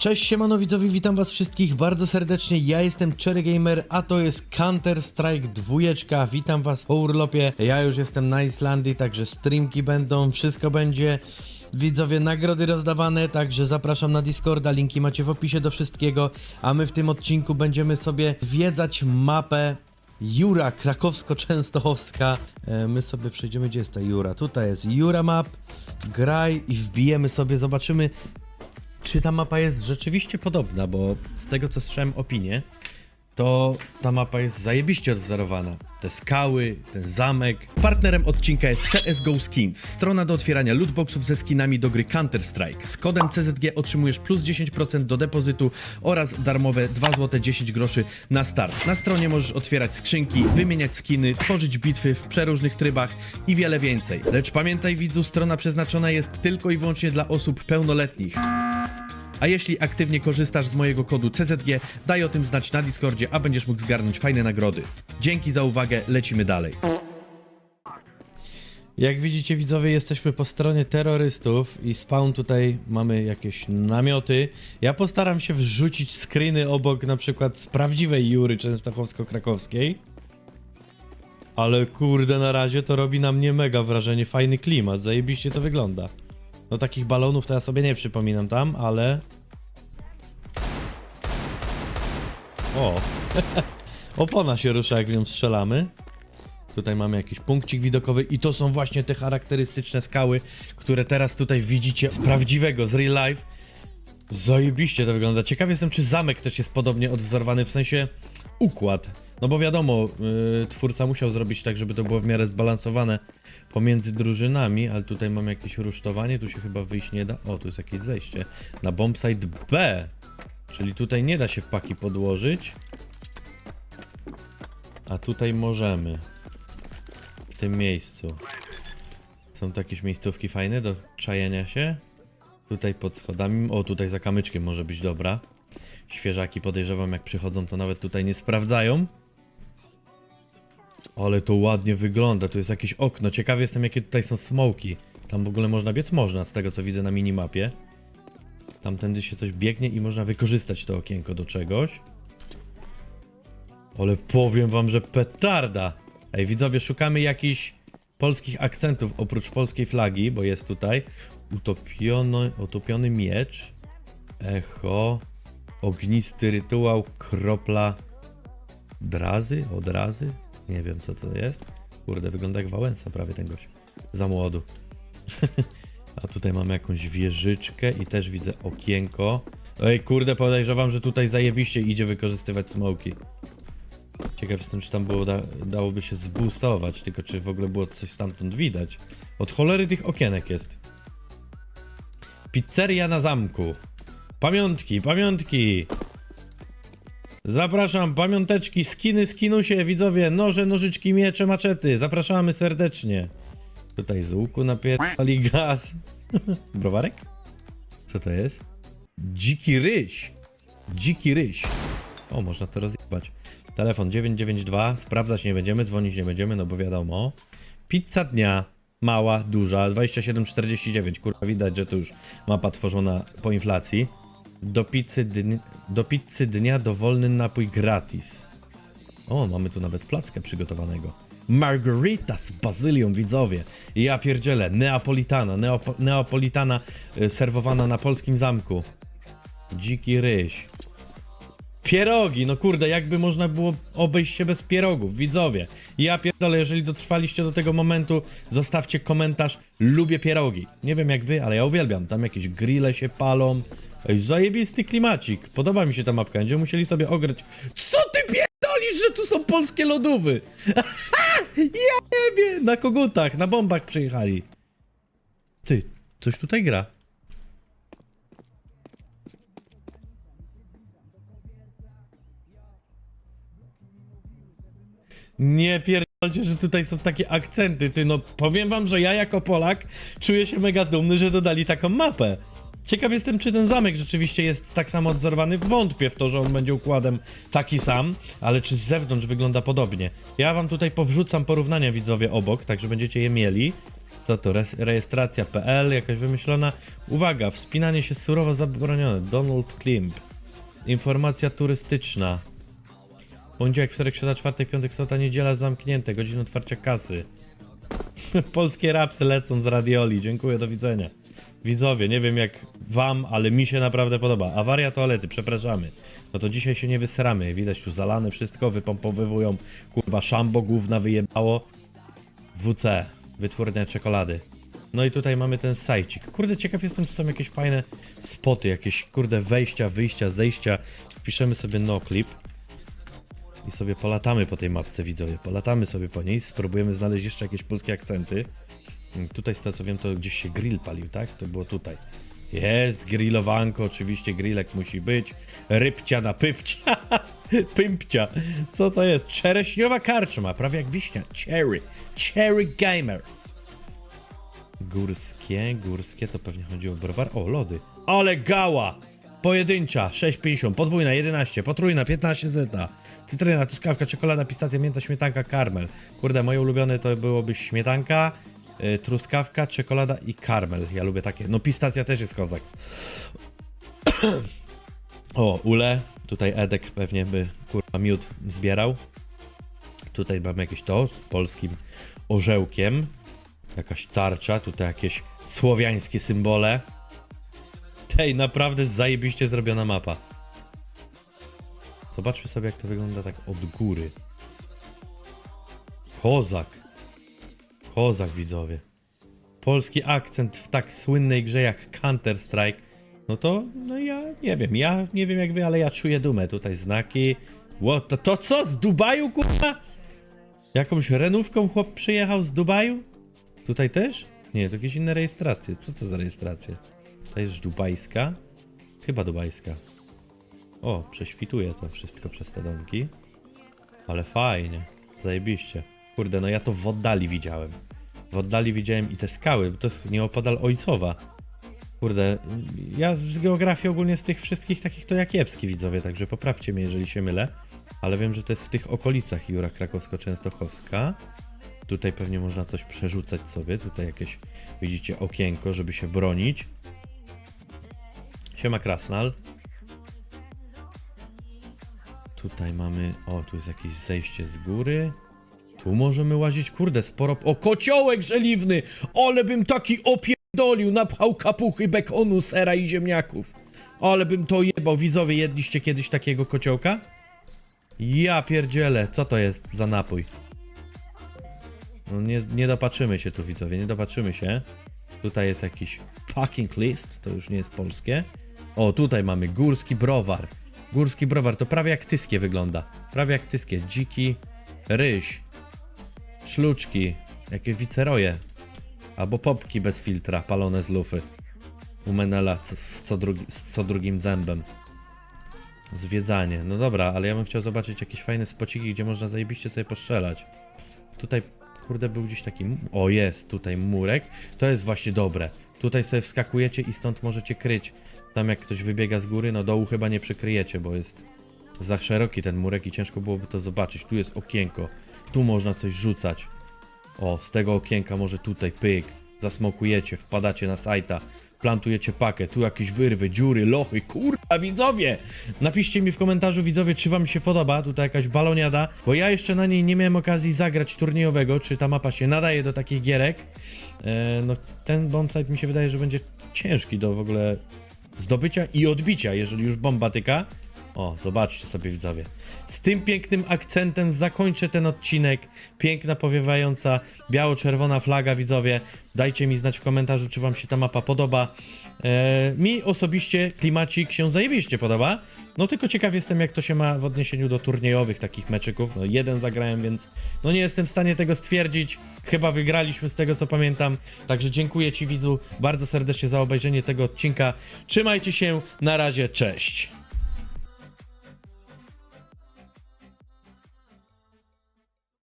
Cześć siemano widzowie, witam was wszystkich bardzo serdecznie, ja jestem Cherry Gamer, a to jest Counter Strike 2, witam was po urlopie, ja już jestem na Islandii, także streamki będą, wszystko będzie, widzowie nagrody rozdawane, także zapraszam na Discorda, linki macie w opisie do wszystkiego, a my w tym odcinku będziemy sobie zwiedzać mapę Jura Krakowsko-Częstochowska. E, My sobie przejdziemy, gdzie jest ta Jura? Tutaj jest Jura Map, graj i wbijemy sobie, zobaczymy czy ta mapa jest rzeczywiście podobna, bo z tego co słyszałem opinię, to ta mapa jest zajebiście odwzorowana. Te skały, ten zamek. Partnerem odcinka jest CSGO Skins, strona do otwierania lootboxów ze skinami do gry Counter-Strike. Z kodem CZG otrzymujesz plus 10% do depozytu oraz darmowe 2 zł 10 groszy na start. Na stronie możesz otwierać skrzynki, wymieniać skiny, tworzyć bitwy w przeróżnych trybach i wiele więcej. Lecz pamiętaj widzu, strona przeznaczona jest tylko i wyłącznie dla osób pełnoletnich. A jeśli aktywnie korzystasz z mojego kodu CZG, daj o tym znać na Discordzie, a będziesz mógł zgarnąć fajne nagrody. Dzięki za uwagę, lecimy dalej. Jak widzicie widzowie, jesteśmy po stronie terrorystów i spawn tutaj mamy jakieś namioty. Ja postaram się wrzucić screeny obok na przykład z prawdziwej Jury Częstochowsko-Krakowskiej. Ale kurde, na razie to robi na mnie mega wrażenie, fajny klimat, zajebiście to wygląda. No takich balonów to ja sobie nie przypominam tam, ale... O! Opona się rusza jak w nią strzelamy. Tutaj mamy jakiś punkcik widokowy i to są właśnie te charakterystyczne skały, które teraz tutaj widzicie z prawdziwego, z real life. Zajebiście to wygląda. Ciekaw jestem, czy zamek też jest podobnie odwzorowany, w sensie układ. No bo wiadomo, yy, twórca musiał zrobić tak, żeby to było w miarę zbalansowane pomiędzy drużynami, ale tutaj mam jakieś rusztowanie, tu się chyba wyjść nie da. O, tu jest jakieś zejście. Na bombsite B. Czyli tutaj nie da się paki podłożyć. A tutaj możemy. W tym miejscu. Są to jakieś miejscówki fajne do czajenia się. Tutaj pod schodami. O, tutaj za kamyczkiem może być dobra. Świeżaki podejrzewam, jak przychodzą, to nawet tutaj nie sprawdzają. Ale to ładnie wygląda. Tu jest jakieś okno. Ciekawy jestem, jakie tutaj są smoki. Tam w ogóle można biec? Można, z tego co widzę na minimapie. Tamtędy się coś biegnie i można wykorzystać to okienko do czegoś. Ale powiem wam, że petarda. Ej, widzowie, szukamy jakichś polskich akcentów oprócz polskiej flagi, bo jest tutaj utopiono, utopiony miecz, echo, ognisty rytuał, kropla drazy, odrazy? Nie wiem co to jest. Kurde, wygląda jak Wałęsa prawie ten gość. Za młodu. A tutaj mamy jakąś wieżyczkę i też widzę okienko. Ej, kurde, podejrzewam, że tutaj zajebiście idzie wykorzystywać smoki. Ciekaw jestem, czy tam było da, dałoby się zboostować, tylko czy w ogóle było coś stamtąd widać. Od cholery tych okienek jest. Pizzeria na zamku. Pamiątki, pamiątki. Zapraszam, pamiąteczki, skiny, skinusie, widzowie, noże, nożyczki, miecze, maczety. Zapraszamy serdecznie. Tutaj z łuku napierdali gaz. Browarek? Co to jest? Dziki ryś. Dziki ryś. O, można to rozjebać. Telefon 992, sprawdzać nie będziemy, dzwonić nie będziemy, no bo wiadomo. Pizza dnia, mała, duża, 27,49. Kurwa, widać, że to już mapa tworzona po inflacji. Do pizzy, do pizzy dnia dowolny napój gratis. O, mamy tu nawet plackę przygotowanego. Margarita z bazylią, widzowie. Ja pierdzielę, neapolitana, neopo, neapolitana y, serwowana na polskim zamku. Dziki ryś. Pierogi, no kurde, jakby można było obejść się bez pierogów, widzowie. Ja pierdolę, jeżeli dotrwaliście do tego momentu, zostawcie komentarz, lubię pierogi. Nie wiem jak wy, ale ja uwielbiam, tam jakieś grille się palą. Ej, zajebisty klimacik, podoba mi się ta mapka, będziemy musieli sobie ograć. Co ty pierdolisz, że tu są polskie lodówy? ja wiem, na kogutach, na bombach przyjechali. Ty, coś tutaj gra. Nie pierdolcie, że tutaj są takie akcenty, ty no powiem wam, że ja jako Polak czuję się mega dumny, że dodali taką mapę. Ciekaw jestem, czy ten zamek rzeczywiście jest tak samo odzorowany. Wątpię w to, że on będzie układem taki sam, ale czy z zewnątrz wygląda podobnie. Ja wam tutaj powrzucam porównania widzowie obok, także będziecie je mieli. Co to? Rejestracja.pl jakaś wymyślona? Uwaga, wspinanie się surowo zabronione. Donald Klimp. Informacja turystyczna. Poniedziałek, wtorek, środa, czwartek, piątek, sobota, niedziela zamknięte. Godzina otwarcia kasy. Polskie rapsy lecą z radioli. Dziękuję, do widzenia. Widzowie, nie wiem jak wam, ale mi się naprawdę podoba. Awaria toalety, przepraszamy. No to dzisiaj się nie wysramy. Widać tu zalane wszystko, wypompowywują. Kurwa, szambo gówna wyjebało. WC, wytwórnia czekolady. No i tutaj mamy ten sajcik. Kurde, ciekaw jestem, czy są jakieś fajne spoty, jakieś kurde wejścia, wyjścia, zejścia. Wpiszemy sobie noclip i sobie polatamy po tej mapce, widzowie. Polatamy sobie po niej, spróbujemy znaleźć jeszcze jakieś polskie akcenty. Tutaj, z tego co wiem, to gdzieś się grill palił, tak? To było tutaj. Jest grillowanko, oczywiście grillek musi być. Rybcia na pypcia. Pympcia. Co to jest? Czereśniowa karczma, prawie jak wiśnia. Cherry. Cherry Gamer. Górskie, górskie, to pewnie chodzi o browar. O, lody. Ale gała! Pojedyncza, 6,50, podwójna, 11, potrójna, 15 zeta. Cytryna, truskawka, czekolada, pistacja, mięta, śmietanka, karmel. Kurde, moje ulubione to byłoby śmietanka, truskawka, czekolada i karmel. Ja lubię takie. No pistacja też jest kozak. o, ule. Tutaj Edek pewnie by kurwa miód zbierał. Tutaj mamy jakieś to z polskim orzełkiem. Jakaś tarcza, tutaj jakieś słowiańskie symbole. Tej, naprawdę zajebiście zrobiona mapa. Zobaczmy sobie, jak to wygląda tak od góry. Kozak. Kozak, widzowie. Polski akcent w tak słynnej grze jak Counter-Strike. No to, no ja nie wiem, ja nie wiem jak wy, ale ja czuję dumę. Tutaj znaki. What, to, to co? Z Dubaju, kurwa? Jakąś renówką chłop przyjechał z Dubaju? Tutaj też? Nie, to jakieś inne rejestracje. Co to za rejestracje? To jest dubajska? Chyba dubajska. O, prześwituje to wszystko przez te domki. Ale fajnie. Zajebiście. Kurde, no ja to w oddali widziałem. W oddali widziałem i te skały, bo to jest nieopodal Ojcowa. Kurde, ja z geografii ogólnie z tych wszystkich takich to ja kiepski widzowie, także poprawcie mnie, jeżeli się mylę. Ale wiem, że to jest w tych okolicach Jura Krakowsko-Częstochowska. Tutaj pewnie można coś przerzucać sobie. Tutaj jakieś, widzicie, okienko, żeby się bronić. Siema Krasnal. Tutaj mamy, o, tu jest jakieś zejście z góry. Tu możemy łazić, kurde, sporo... O, kociołek żeliwny! Ale bym taki opierdolił, napchał kapuchy, bekonu, sera i ziemniaków. Ale bym to jebał. Widzowie, jedliście kiedyś takiego kociołka? Ja pierdzielę, co to jest za napój? No nie, nie dopatrzymy się tu, widzowie, nie dopatrzymy się. Tutaj jest jakiś packing list, to już nie jest polskie. O, tutaj mamy górski browar. Górski browar, to prawie jak tyskie wygląda. Prawie jak tyskie. Dziki, ryś, szluczki, jakie wiceroje. Albo popki bez filtra, palone z lufy. U Menela co, drugi, z co drugim zębem. Zwiedzanie. No dobra, ale ja bym chciał zobaczyć jakieś fajne spociki, gdzie można zajebiście sobie postrzelać. Tutaj, kurde, był gdzieś taki... O, jest tutaj murek. To jest właśnie dobre. Tutaj sobie wskakujecie i stąd możecie kryć. Tam jak ktoś wybiega z góry, no dołu chyba nie przykryjecie, bo jest za szeroki ten murek i ciężko byłoby to zobaczyć. Tu jest okienko. Tu można coś rzucać. O, z tego okienka może tutaj pyk. Zasmokujecie, wpadacie na sajta. Plantujecie pakę, tu jakieś wyrwy, dziury, lochy, kurwa widzowie! Napiszcie mi w komentarzu widzowie, czy wam się podoba, tutaj jakaś baloniada, bo ja jeszcze na niej nie miałem okazji zagrać turniejowego, czy ta mapa się nadaje do takich gierek. E, no ten bombsite mi się wydaje, że będzie ciężki do w ogóle zdobycia i odbicia, jeżeli już bomba tyka. O, zobaczcie sobie widzowie. Z tym pięknym akcentem zakończę ten odcinek. Piękna, powiewająca, biało-czerwona flaga, widzowie. Dajcie mi znać w komentarzu, czy wam się ta mapa podoba. E, mi osobiście klimacik się zajebiście podoba. No tylko ciekaw jestem, jak to się ma w odniesieniu do turniejowych takich meczyków. No jeden zagrałem, więc no nie jestem w stanie tego stwierdzić. Chyba wygraliśmy z tego, co pamiętam. Także dziękuję ci, widzu, bardzo serdecznie za obejrzenie tego odcinka. Trzymajcie się, na razie, cześć.